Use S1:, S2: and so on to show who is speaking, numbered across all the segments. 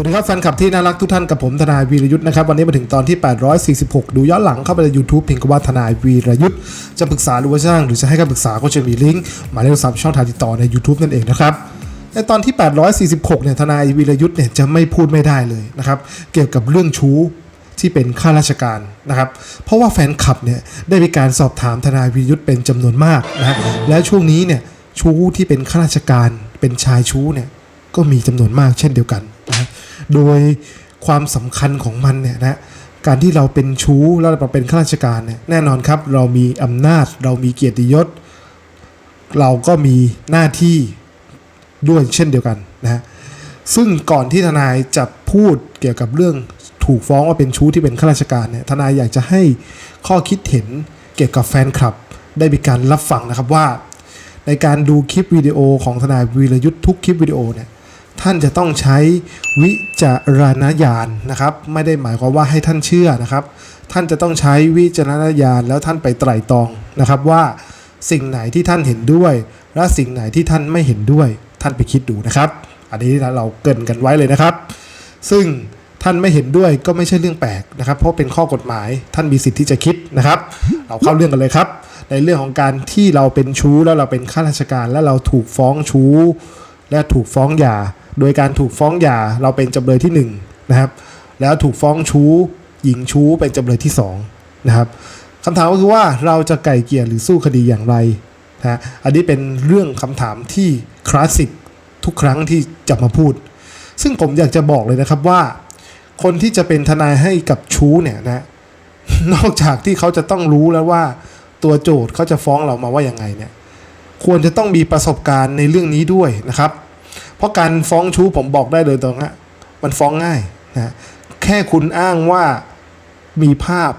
S1: สวัสดีครับแฟนคลับที่น่ารักทุกท่านกับผมทนายวีรยุทธ์นะครับวันนี้มาถึงตอนที่ 846 ดูย้อนหลังเข้าไปใน YouTube พิมพ์คำว่าทนายวีรยุทธ์จะปรึกษาหรือว่าจ้างหรือจะให้คำปรึกษาก็จะมีลิงก์หมายเลขโทรศัพท์ช่องทางติดต่อใน YouTube นั่นเองนะครับในตอนที่ 846 เนี่ยทนายวีรยุทธ์เนี่ยจะไม่พูดไม่ได้เลยนะครับเกี่ยวกับเรื่องชู้ที่เป็นข้าราชการนะครับเพราะว่าแฟนคลับเนี่ยได้มีการสอบถามทนายวีรยุทธ์เป็นจำนวนมากนะและช่วงนี้เนี่ยชู้ที่เป็นข้าราชการเป็นชายชู้เนี่ยก็มีจำนวนมากเช่นเดียวกัน โดยความสำคัญของมันเนี่ยนะการที่เราเป็นชู้แล้วเราเป็นข้าราชการเนี่ยแน่นอนครับ เรามีอำนาจ เรามีเกียรติยศ เราก็มีหน้าที่ด้วยเช่นเดียวกันนะฮะซึ่งก่อนที่ทนายจะพูดเกี่ยวกับเรื่องถูกฟ้องว่าเป็นชู้ที่เป็นข้าราชการเนี่ยทนายอยากจะให้ข้อคิดเห็นเกี่ยวกับแฟนคลับ ได้มีการรับฟังนะครับว่า ในการดูคลิปวิดีโอของทนายวีรยุทธ์ทุกคลิปวิดีโอเนี่ย ท่านจะต้องใช้วิจารณญาณนะครับ ไม่ได้หมายความว่าให้ท่านเชื่อนะครับ ท่านจะต้องใช้วิจารณญาณแล้วท่านไปไตร่ตรองนะครับว่าสิ่งไหนที่ท่านเห็นด้วย และสิ่งไหนที่ท่านไม่เห็นด้วย ท่านไปคิดดูนะครับ อันนี้เราเกินกันไว้เลยนะครับ ซึ่งท่านไม่เห็นด้วยก็ไม่ใช่เรื่องแปลกนะครับ เพราะเป็นข้อกฎหมายท่านมีสิทธิ์ที่จะคิดนะครับ เราเข้าเรื่องกันเลยครับ ในเรื่องของการที่เราเป็นชู้แล้วเราเป็นข้าราชการ และเราถูกฟ้องชู้ และถูกฟ้องหย่า โดยการถูกฟ้องหย่าเราเป็นจำเลยที่1นงนะครับ แล้วถูกฟ้องชู้ หญิงชู้เป็นจำเลยที่2นะครับคำถามก็คือว่าเราจะไก่เกี่ยหรือสู้คดีอย่างไรนะฮะอันนี้เป็นเรื่องคำถามที่คลาสสิกทุกครั้งที่จะมาพูด ซึ่งผมอยากจะบอกเลยนะครับว่า คนที่จะเป็นทนายให้กับชู้เนี่ยนะ นอกจากที่เขาจะต้องรู้แล้วว่าตัวโจทย์เขาจะฟ้องเรามาว่ายังไงเนี่ย ควรจะต้องมีประสบการณ์ในเรื่องนี้ด้วยนะครับ เพราะการฟ้องชู้ผมบอกได้เลยตรงนี้มันฟ้องง่ายนะแค่คุณอ้างว่ามีภาพ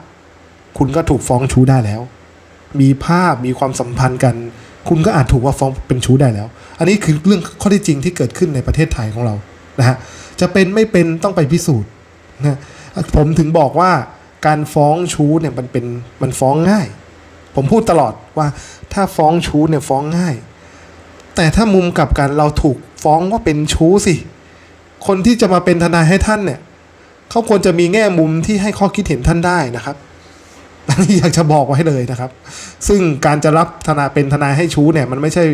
S1: คุณก็ถูกฟ้องชู้ได้แล้ว มีภาพมีความสัมพันธ์กัน คุณก็อาจถูกว่าฟ้องเป็นชู้ได้แล้ว อันนี้คือเรื่องข้อที่จริงที่เกิดขึ้นในประเทศไทยของเรานะฮะจะเป็นไม่เป็นต้องไปพิสูจน์นะผมถึงบอกว่าการฟ้องชู้เนี่ยมันเป็นมันฟ้องง่าย ผมพูดตลอดว่าถ้าฟ้องชู้เนี่ยฟ้องง่าย แต่ถ้ามุมกลับกันเราถูก ฟ้องว่าเป็นชู้สิ คนที่จะมาเป็นทนายให้ท่านเนี่ยเขาควรจะมีแง่มุมที่ให้ข้อคิดเห็นท่านได้นะครับอันนี้อยากจะบอกไว้เลยนะครับ ซึ่งการจะรับทนายเป็นทนายให้ชู้เนี่ย มันไม่ใช่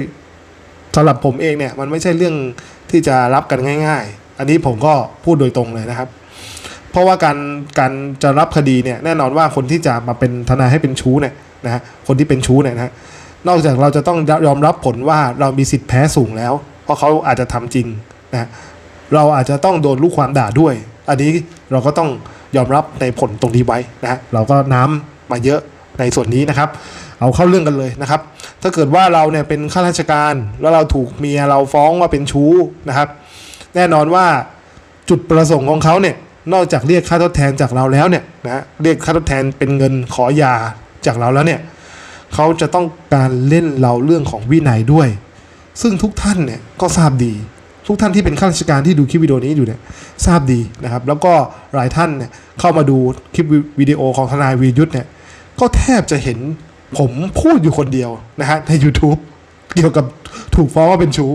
S1: สำหรับผมเองเนี่ย มันไม่ใช่เรื่องที่จะรับกันง่าย ๆ อันนี้ผมก็พูดโดยตรงเลยนะครับ เพราะว่าการการจะรับคดีเนี่ยแน่นอนว่าคนที่จะมาเป็นทนายให้เป็นชู้เนี่ยนะฮะคนที่เป็นชู้เนี่ยนะฮะนอกจากเราจะต้องยอมรับผลว่าเรามีสิทธิ์แพ้สูงแล้ว เพราะเขาอาจจะทำจริงนะเราอาจจะต้องโดนลูกความด่าด้วย อันนี้เราก็ต้องยอมรับในผลตรงนี้ไว้นะเราก็น้ำมาเยอะในส่วนนี้นะครับ เอาเข้าเรื่องกันเลยนะครับ ถ้าเกิดว่าเราเนี่ยเป็นข้าราชการแล้วเราถูกเมียเราฟ้องว่าเป็นชู้นะครับ แน่นอนว่าจุดประสงค์ของเขาเนี่ยนอกจากเรียกค่าทดแทนจากเราแล้วเนี่ยนะเรียกค่าทดแทนเป็นเงินขอยาจากเราแล้วเนี่ยเขาจะต้องการเล่นเราเรื่องของวินัยด้วย ซึ่งทุกท่านเนี่ยก็ทราบดี ทุกท่านที่เป็นข้าราชการที่ดูคลิปวิดีโอนี้อยู่เนี่ยทราบดีนะครับ แล้วก็หลายท่านเนี่ยเข้ามาดูคลิปวิดีโอของทนายวียุทธเนี่ยก็แทบจะเห็นผมพูดอยู่คนเดียวนะฮะใน YouTube เกี่ยวกับถูกฟ้องว่าเป็นชู้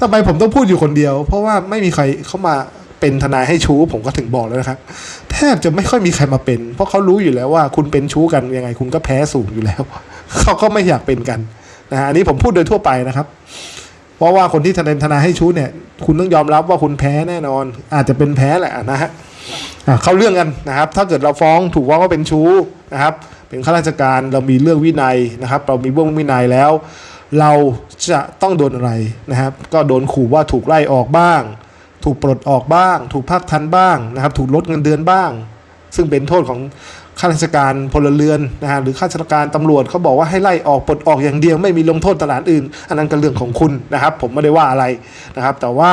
S1: ทำไมผมต้องพูดอยู่คนเดียว เพราะว่าไม่มีใครเข้ามาเป็นทนายให้ชู้ ผมก็ถึงบอกแล้วนะครับ แทบจะไม่ค่อยมีใครมาเป็น เพราะเขารู้อยู่แล้วว่าคุณเป็นชู้กันยังไง คุณก็แพ้สูงอยู่แล้ว เขาก็ไม่อยากเป็นกัน นะฮะอันนี้ผมพูดโดยทั่วไปนะครับ เพราะว่าคนที่ทนายทนายให้ชู้เนี่ย คุณต้องยอมรับว่าคุณแพ้แน่นอน อาจจะเป็นแพ้แหละนะฮะเข้าเรื่องกันนะครับ ถ้าเกิดเราฟ้องถูกว่าว่าเป็นชู้นะครับ เป็นข้าราชการเรามีเรื่องวินัยนะครับ เรามีเบื้องวินัยแล้ว เราจะต้องโดนอะไรนะครับ ก็โดนขู่ว่าถูกไล่ออกบ้าง ถูกปลดออกบ้าง ถูกพักทันบ้างนะครับ ถูกลดเงินเดือนบ้าง ซึ่งเป็นโทษของ ข้าราชการพลเรือนนะฮะหรือข้าราชการตำรวจเขาบอกว่าให้ไล่ออกปลดออกอย่างเดียวไม่มีลงโทษตลาดอื่น อันนั้นก็เรื่องของคุณนะครับ ผมไม่ได้ว่าอะไรนะครับ แต่ว่า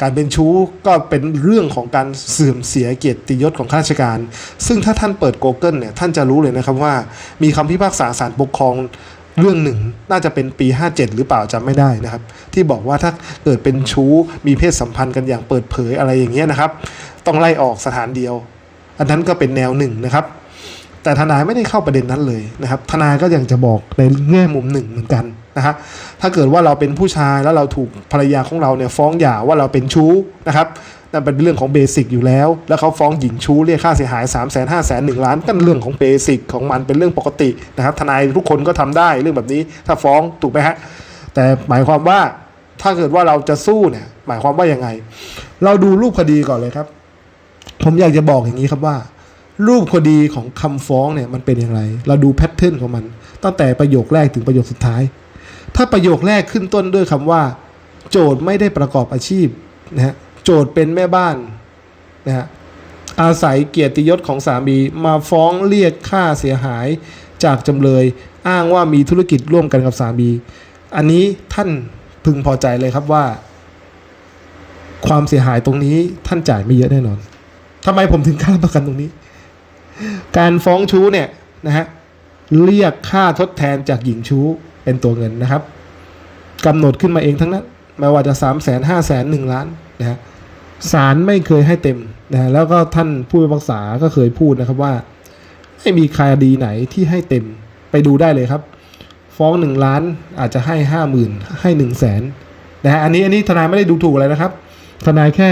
S1: การเป็นชู้ก็เป็นเรื่องของการเสื่อมเสียเกียรติยศของข้าราชการ ซึ่งถ้าท่านเปิด Google เนี่ยท่านจะรู้เลยนะครับว่า มีคำพิพากษาศาลปกครองเรื่องหนึ่งน่าจะเป็นปี 57 หรือเปล่าจำไม่ได้นะครับ ที่บอกว่าถ้าเกิดเป็นชู้มีเพศสัมพันธ์กันอย่างเปิดเผยอะไรอย่างเงี้ยนะครับ ต้องไล่ออกสถานเดียว อันนั้นก็เป็นแนวหนึ่งนะครับ แต่ทนายไม่ได้เข้าประเด็นนั้นเลยนะครับ ทนายก็ยังจะบอกในแง่มุมหนึ่งเหมือนกันนะฮะถ้าเกิดว่าเราเป็นผู้ชายแล้วเราถูกภรรยาของเราเนี่ยฟ้องหย่าว่าเราเป็นชู้นะครับนั่นเป็นเรื่องของเบสิกอยู่แล้ว แล้วเขาฟ้องหญิงชู้เรียกค่าเสียหาย3 5 0 0 0 0 1ล้านก็เรื่องของเบสิกของมันเป็นเรื่องปกตินะครับ ทนายทุกคนก็ทำได้เรื่องแบบนี้ถ้าฟ้องถูกไหมฮะแต่หมายความว่าถ้าเกิดว่าเราจะสู้เนี่ย หมายความว่ายังไง เราดูรูปคดีก่อนเลยครับ ผมอยากจะบอกอย่างนี้ครับว่า รูปคดีของคำฟ้องเนี่ยมันเป็นอย่างไร เราดูแพทเทิร์นของมัน ตั้งแต่ประโยคแรกถึงประโยคสุดท้าย ถ้าประโยคแรกขึ้นต้นด้วยคำว่า โจทย์ไม่ได้ประกอบอาชีพนะฮะโจทย์เป็นแม่บ้านนะฮะอาศัยเกียรติยศของสามีมาฟ้องเรียกค่าเสียหายจากจำเลย อ้างว่ามีธุรกิจร่วมกันกับสามี อันนี้ท่านพึงพอใจเลยครับว่า ความเสียหายตรงนี้ท่านจ่ายไม่เยอะแน่นอนทำไมผมถึงกล้าประกันตรงนี้ การฟ้องชู้เนี่ยนะฮะเรียกค่าทดแทนจากหญิงชู้เป็นตัวเงินนะครับกำหนดขึ้นมาเองทั้งนั้นไม่ว่าจะสามแสนห้าแสนหนึ่งล้านนะฮะศาลไม่เคยให้เต็มนะฮะแล้วก็ท่านผู้พิพากษาก็เคยพูดนะครับว่าไม่มีคดีไหนที่ให้เต็มไปดูได้เลยครับ ฟ้องหนึ่งล้านอาจจะให้ห้าหมื่นให้หนึ่งแสนนะฮะอันนี้อันนี้ทนายไม่ได้ดูถูกอะไรนะครับ ทนายแค่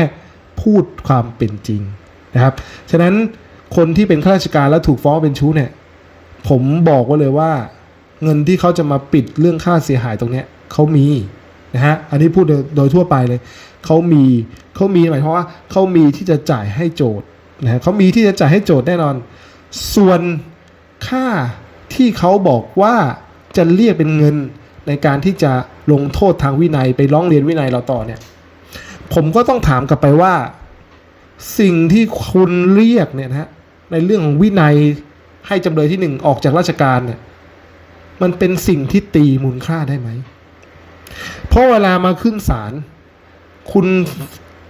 S1: พูดความเป็นจริงนะครับ ฉะนั้น คนที่เป็นข้าราชการแล้วถูกฟ้องเป็นชู้เนี่ย ผมบอกไว้เลยว่า เงินที่เขาจะมาปิดเรื่องค่าเสียหายตรงเนี้ยเขามีนะฮะอันนี้พูดโดยทั่วไปเลยเขามีเขามีหมายความว่าเขามีที่จะจ่ายให้โจทย์นะฮะเขามีที่จะจ่ายให้โจทย์แน่นอน ส่วนค่าที่เขาบอกว่าจะเรียกเป็นเงินในการที่จะลงโทษทางวินัยไปร้องเรียนวินัยเราต่อเนี่ย ผมก็ต้องถามกลับไปว่า สิ่งที่คุณเรียกเนี่ยนะฮะ ในเรื่องของวินัยให้จำเลยที่หนึ่งออกจากราชการเนี่ยมันเป็นสิ่งที่ตีมูลค่าได้ไหม เพราะเวลามาขึ้นศาลคุณ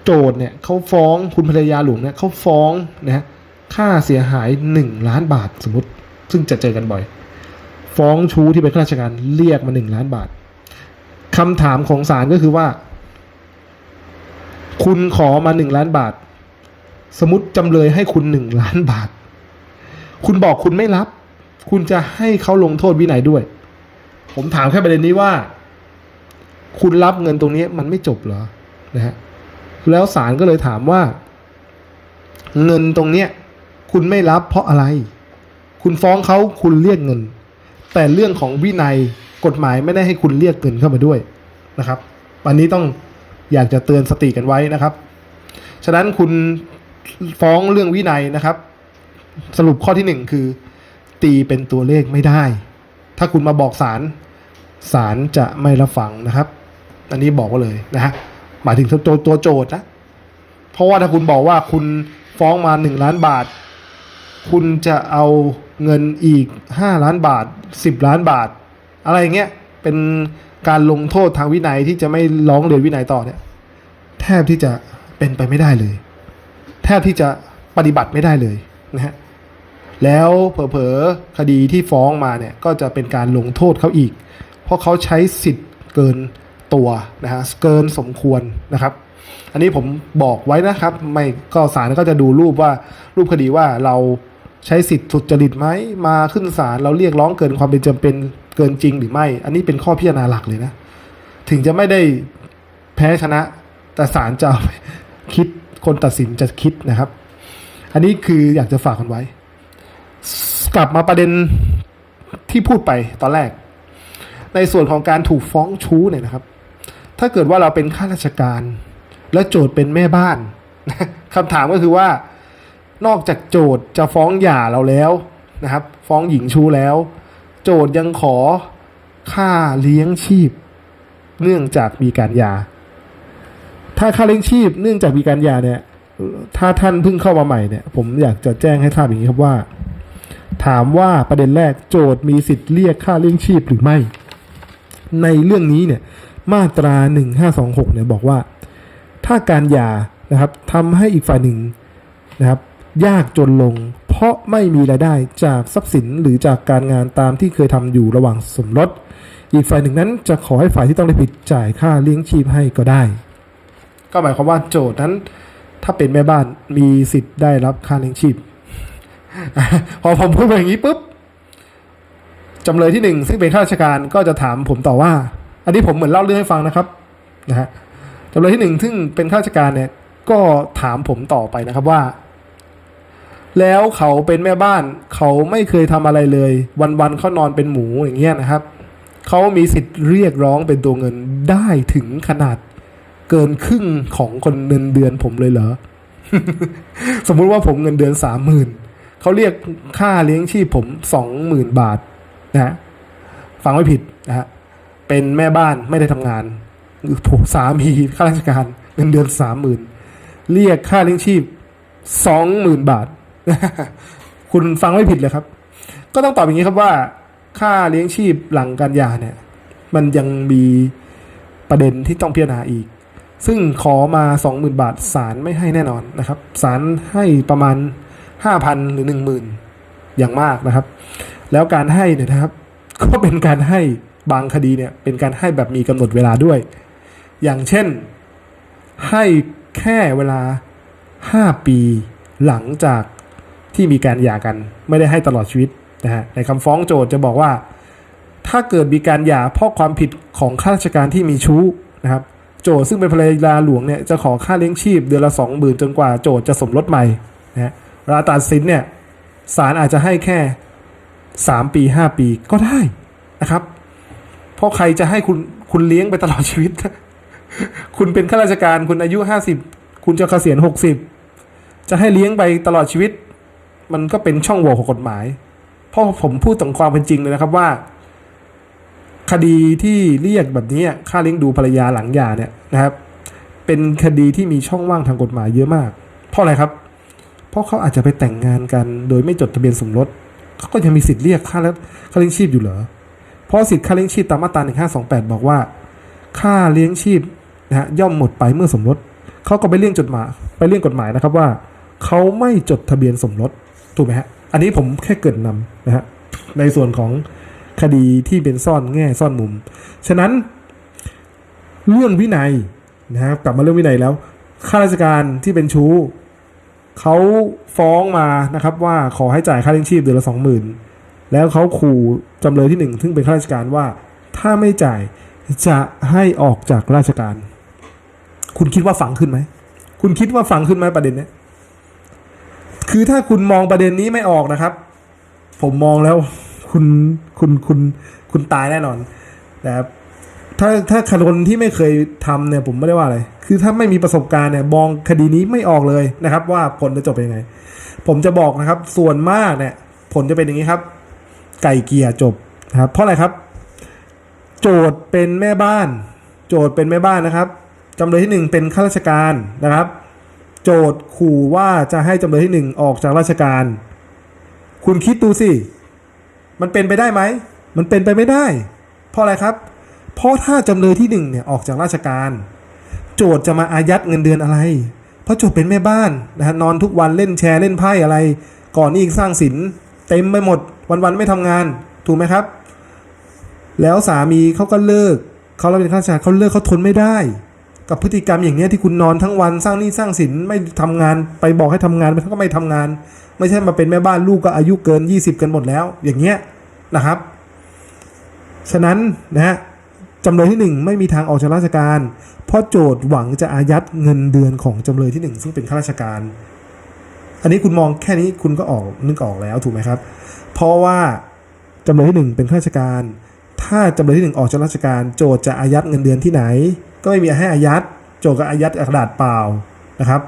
S1: โจทย์เนี่ยเขาฟ้องคุณภรรยาหลวงเนี่ยเขาฟ้องนะฮะค่าเสียหายหนึ่งล้านบาทสมมติ ซึ่งจะเจอกันบ่อย ฟ้องชู้ที่เป็นข้าราชการเรียกมาหนึ่งล้านบาทคำถามของศาลก็คือว่า คุณขอมาหนึ่งล้านบาท สมมติจำเลยให้คุณหนึ่งล้านบาท คุณบอกคุณไม่รับ คุณจะให้เขาลงโทษวินัยด้วย ผมถามแค่ประเด็นนี้ว่า คุณรับเงินตรงนี้มันไม่จบเหรอนะฮะแล้วศาลก็เลยถามว่า เงินตรงเนี้ย คุณไม่รับเพราะอะไร คุณฟ้องเขาคุณเรียกเงิน แต่เรื่องของวินัยกฎหมายไม่ได้ให้คุณเรียกเงินเข้ามาด้วยนะครับ วันนี้ต้องอยากจะเตือนสติกันไว้นะครับ ฉะนั้นคุณ ฟ้องเรื่องวินัยนะครับ สรุปข้อที่หนึ่งคือ ตีเป็นตัวเลขไม่ได้ ถ้าคุณมาบอกศาลศาลจะไม่รับฟังนะครับ อันนี้บอกเลยนะฮะหมายถึงตัวตัวโจทย์นะ เพราะว่าถ้าคุณบอกว่าคุณฟ้องมาหนึ่งล้านบาท คุณจะเอาเงินอีกห้าล้านบาทสิบล้านบาท อะไรเงี้ยเป็นการลงโทษทางวินัยที่จะไม่ร้องเรียนวินัยต่อเนี่ย แทบที่จะเป็นไปไม่ได้เลย บที่จะปฏิบัติไม่ได้เลยนะฮะแล้วเผลอๆคดีที่ฟ้องมาเนี่ยก็จะเป็นการลงโทษเขาอีก เพราะเขาใช้สิทธิ์เกินตัวนะฮะเกินสมควรนะครับ อันนี้ผมบอกไว้นะครับ ไม่ก็ศาลก็จะดูรูปว่ารูปคดีว่าเราใช้สิทธิ์สุจริตไหมมาขึ้นศาลเราเรียกร้องเกินความเป็นจำเป็นเกินจริงหรือไม่ อันนี้เป็นข้อพิจารณาหลักเลยนะ ถึงจะไม่ได้แพ้ชนะ แต่ศาลจะคิด คนตัดสินจะคิดนะครับ อันนี้คืออยากจะฝากกันไว้ กลับมาประเด็นที่พูดไปตอนแรก ในส่วนของการถูกฟ้องชู้เนี่ยนะครับ ถ้าเกิดว่าเราเป็นข้าราชการ และโจทย์เป็นแม่บ้านคำถามก็คือว่านอกจากโจทย์จะฟ้องหย่าเราแล้วนะครับ ฟ้องหญิงชู้แล้ว โจทย์ยังขอค่าเลี้ยงชีพ เนื่องจากมีการหย่า ถ้าค่าเลี้ยงชีพเนื่องจากมีการหย่าเนี่ย ถ้าท่านเพิ่งเข้ามาใหม่เนี่ย ผมอยากจะแจ้งให้ทราบอย่างนี้ครับว่า ถามว่าประเด็นแรกโจทย์มีสิทธิ์เรียกค่าเลี้ยงชีพหรือไม่ ในเรื่องนี้เนี่ย มาตรา1526เนี่ยบอกว่า ถ้าการหย่านะครับทำให้อีกฝ่ายหนึ่งนะครับ ยากจนลง เพราะไม่มีรายได้จากทรัพย์สินหรือจากการงานตามที่เคยทำอยู่ระหว่างสมรสอีกฝ่ายหนึ่งนั้นจะขอให้ฝ่ายที่ต้องได้ผิดจ่ายค่าเลี้ยงชีพให้ก็ได้ ก็หมายความว่าโจทย์นั้น ถ้าเป็นแม่บ้านมีสิทธิ์ได้รับค่าเลี้ยงชีพ พอผมพูดไปอย่างนี้ปุ๊บจำเลยที่หนึ่งซึ่งเป็นข้าราชการก็จะถามผมต่อว่า อันนี้ผมเหมือนเล่าเรื่องให้ฟังนะครับนะฮะจำเลยที่หนึ่งซึ่งเป็นข้าราชการเนี่ยก็ถามผมต่อไปนะครับว่า แล้วเขาเป็นแม่บ้านเขาไม่เคยทำอะไรเลย วันๆเขานอนเป็นหมูอย่างเงี้ยนะครับเขามีสิทธิ์เรียกร้องเป็นตัวเงินได้ถึงขนาด เกินครึ่งของคนเงินเดือนผมเลยเหรอ สมมุติว่าผมเงินเดือนสามหมื่นเขาเรียกค่าเลี้ยงชีพผมสองหมื่นบาทนะฟังไม่ผิดนะฮะเป็นแม่บ้านไม่ได้ทำงานผมสามีข้าราชการเงินเดือนสามหมื่นเรียกค่าเลี้ยงชีพสองหมื่นบาท คุณฟังไม่ผิดเลยครับ ก็ต้องตอบอย่างนี้ครับว่า ค่าเลี้ยงชีพหลังการหย่าเนี่ย มันยังมีประเด็นที่ต้องพิจารณาอีก ซึ่งขอมา 20,000 บาทศาลไม่ให้แน่นอนนะครับศาลให้ประมาณ 5,000 หรือ 10,000 อย่างมากนะครับ แล้วการให้เนี่ยนะครับ ก็เป็นการให้บางคดีเนี่ยเป็นการให้แบบมีกำหนดเวลาด้วย อย่างเช่น ให้แค่เวลา 5 ปีหลังจากที่มีการหย่ากัน ไม่ได้ให้ตลอดชีวิตนะฮะในคำฟ้องโจทย์จะบอกว่า ถ้าเกิดมีการหย่าเพราะความผิดของข้าราชการที่มีชู้นะครับ โจทย์ซึ่งเป็นภรรยาหลวงเนี่ยจะขอค่าเลี้ยงชีพเดือนละสองหมื่นจนกว่าโจทย์จะสมรสใหม่นะฮะเวลาตัดสินเนี่ยศาลอาจจะให้แค่สามปีห้าปีก็ได้นะครับ เพราะใครจะให้คุณคุณเลี้ยงไปตลอดชีวิต คุณเป็นข้าราชการคุณอายุห้าสิบคุณจะเกษียณหกสิบจะให้เลี้ยงไปตลอดชีวิต มันก็เป็นช่องโหว่ของกฎหมาย เพราะผมพูดตรงความเป็นจริงเลยนะครับว่า คดีที่เรียกแบบนี้ค่าเลี้ยงดูภรรยาหลังหย่าเนี่ยนะครับ เป็นคดีที่มีช่องว่างทางกฎหมายเยอะมาก เพราะอะไรครับ เพราะเขาอาจจะไปแต่งงานกัน โดยไม่จดทะเบียนสมรสเขาก็ยังมีสิทธิ์เรียกค่าแล้วค่าเลี้ยงชีพอยู่เหรอเพราะสิทธิ์ค่าเลี้ยงชีพตามมาตรา1528 บอกว่า ค่าเลี้ยงชีพนะฮะย่อมหมดไปเมื่อสมรสเขาก็ไปเลี่ยงจดหมายไปเลี่ยงกฎหมายนะครับว่าเขาไม่จดทะเบียนสมรสถูกไหมฮะอันนี้ผมแค่เกรินนำนะฮะในส่วนของ คดีที่เป็นซ่อนแง่ซ่อนมุม ฉะนั้นเรื่องวินัยนะครับกลับมาเรื่องวินัยแล้วข้าราชการที่เป็นชู้เขาฟ้องมานะครับ ว่าขอให้จ่ายค่าเลี้ยงชีพเดือนละสองหมื่นแล้วเขาขู่จำเลยที่หนึ่งซึ่งเป็นข้าราชการว่า ถ้าไม่จ่ายจะให้ออกจากราชการ คุณคิดว่าฝังขึ้นไหมคุณคิดว่าฝังขึ้นไหมประเด็นเนี้ยคือถ้าคุณมองประเด็นนี้ไม่ออกนะครับ ผมมองแล้ว คุณคุณคุณคุณตายแน่นอนนะครับถ้าถ้าคนที่ไม่เคยทำเนี่ยผมไม่ได้ว่าอะไร คือถ้าไม่มีประสบการณ์เนี่ยมองคดีนี้ไม่ออกเลยนะครับ ว่าผลจะจบเป็นยังไง ผมจะบอกนะครับ ส่วนมากเนี่ย ผลจะเป็นอย่างนี้ครับ ไก่เกียจบนะครับ เพราะอะไรครับ โจทย์เป็นแม่บ้าน โจทย์เป็นแม่บ้านนะครับจำเลยที่หนึ่งเป็นข้าราชการนะครับ โจทย์ขู่ว่าจะให้จำเลยที่หนึ่งออกจากราชการ คุณคิดดูสิ มันเป็นไปได้ไหม มันเป็นไปไม่ได้ เพราะอะไรครับ เพราะถ้าจำเลยที่หนึ่งเนี่ยออกจากราชการ โจทย์จะมาอายัดเงินเดือนอะไร เพราะโจทย์เป็นแม่บ้านนะฮะนอนทุกวันเล่นแชร์เล่นไพ่อะไร ก่อนนี้อีกสร้างสินเต็มไปหมดวันๆไม่ทำงาน ถูกไหมครับ แล้วสามีเขาก็เลิกเขาเราเป็นข้าราชการเขาเลิกเขาทนไม่ได้ กับพฤติกรรมอย่างเนี้ยที่คุณนอนทั้งวันสร้างหนี้สร้างสินไม่ทำงาน ไปบอกให้ทำงานมันก็ไม่ทำงาน ไม่ใช่มาเป็นแม่บ้านลูกก็อายุเกิน 20 กันหมดแล้ว อย่างเงี้ยนะครับ ฉะนั้นนะฮะจำเลยที่หนึ่งไม่มีทางออกจากราชการ เพราะโจทย์หวังจะอายัดเงินเดือนของจำเลยที่หนึ่งซึ่งเป็นข้าราชการ อันนี้คุณมองแค่นี้คุณก็ออกนึกออกแล้วถูกไหมครับ เพราะว่าจำเลยที่หนึ่งเป็นข้าราชการ ถ้าจำเลยที่หนึ่งออกจากราชการ โจทย์จะอายัดเงินเดือนที่ไหน ก็ไม่มีให้อายัด โจก็อายัดกระดาษเปล่านะครับ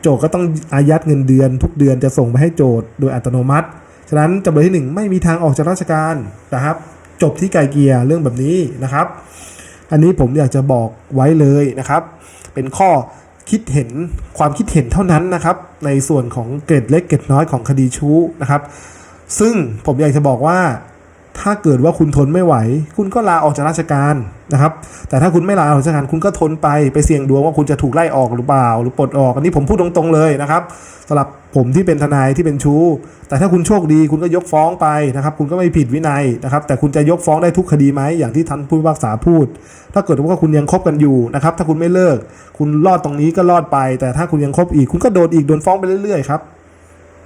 S1: โจก็ต้องอายัดเงินเดือน ทุกเดือนจะส่งไปให้โจทย์โดยอัตโนมัติ ฉะนั้นจำเลยที่หนึ่งไม่มีทางออกจากราชการนะครับ จบที่ไกลเกียร์เรื่องแบบนี้นะครับ อันนี้ผมอยากจะบอกไว้เลยนะครับ เป็นข้อคิดเห็นความคิดเห็นเท่านั้นนะครับ ในส่วนของเกรดเล็กเกรดน้อยของคดีชู้นะครับ ซึ่งผมอยากจะบอกว่า ถ้าเกิดว่าคุณทนไม่ไหว คุณก็ลาออกจากราชการนะครับ แต่ถ้าคุณไม่ลาออกจากราชการคุณก็ทนไปไปเสี่ยงดวงว่าคุณจะถูกไล่ออกหรือเปล่า หรือปลดออกอันนี้ผมพูดตรงๆเลยนะครับสำหรับผมที่เป็นทนายที่เป็นชู้ แต่ถ้าคุณโชคดีคุณก็ยกฟ้องไปนะครับ คุณก็ไม่ผิดวินัยนะครับ แต่คุณจะยกฟ้องได้ทุกคดีไหมอย่างที่ท่านผู้พิพากษาพูด ถ้าเกิดว่าคุณยังคบกันอยู่นะครับ ถ้าคุณไม่เลิก คุณรอดตรงนี้ก็รอดไป แต่ถ้าคุณยังคบอีก คุณก็โดนอีกโดนฟ้องไปเรื่อยๆครับ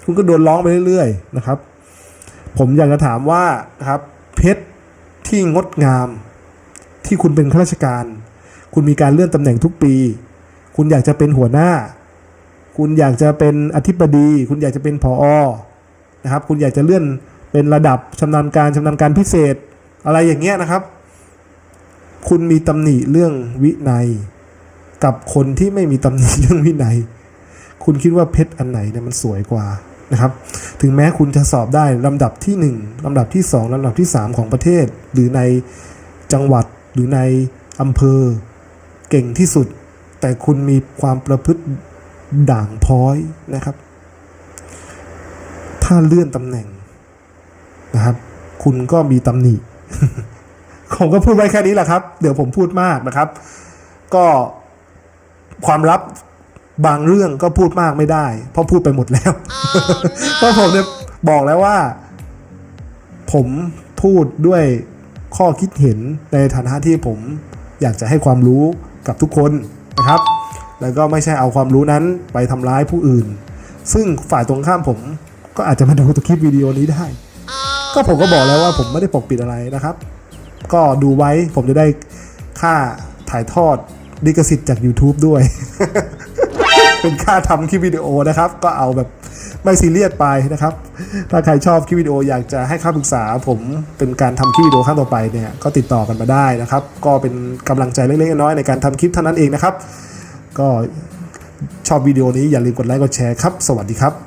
S1: คุณก็โดนร้องไปเรื่อยๆนะครับ ผมอยากจะถามว่าครับเพชรที่งดงาม ที่คุณเป็นข้าราชการ คุณมีการเลื่อนตำแหน่งทุกปี คุณอยากจะเป็นหัวหน้า คุณอยากจะเป็นอธิบดี คุณอยากจะเป็นผอนะครับ คุณอยากจะเลื่อนเป็นระดับชำนาญการชำนาญการพิเศษ อะไรอย่างเงี้ยนะครับ คุณมีตำหนิเรื่องวินัย กับคนที่ไม่มีตำหนิเรื่องวินัย คุณคิดว่าเพชรอันไหนเนี่ยมันสวยกว่า นะครับ ถึงแม้คุณจะสอบได้ลำดับที่ 1ลำดับที่ 2ลำดับที่ 3 ของประเทศ หรือในจังหวัดหรือในอำเภอเก่งที่สุด แต่คุณมีความประพฤติด่างพร้อยนะครับ ถ้าเลื่อนตำแหน่งนะครับ คุณก็มีตำหนิผมก็พูดไว้แค่นี้แหละครับ เดี๋ยวผมพูดมากนะครับ ก็ความลับ บางเรื่องก็พูดมากไม่ได้ เพราะพูดไปหมดแล้วเพราะผมเนี่ยบอกแล้วว่า ผมพูดด้วยข้อคิดเห็นในฐานะที่ผมอยากจะให้ความรู้กับทุกคนนะครับ แล้วก็ไม่ใช่เอาความรู้นั้นไปทำร้ายผู้อื่น ซึ่งฝ่ายตรงข้ามผมก็อาจจะมาดูตัวคลิปวิดีโอนี้ได้ ก็ผมก็บอกแล้วว่าผมไม่ได้ปกปิดอะไรนะครับ ก็ดูไว้ผมจะได้ค่าถ่ายทอดลิขสิทธิ์จาก YouTube ด้วย เป็นค่าทำคลิปวิดีโอนะครับ ก็เอาแบบไม่ซีเรียสไปนะครับ ถ้าใครชอบคลิปวิดีโออยากจะให้คำปรึกษา ผมเป็นการทำคลิปวิดีโอขั้นต่อไปเนี่ยก็ติดต่อกันมาได้นะครับ ก็เป็นกำลังใจเล็กๆน้อยๆในการทำคลิปเท่านั้นเองนะครับ ก็ชอบวิดีโอนี้อย่าลืมกดไลค์กดแชร์ครับ สวัสดีครับ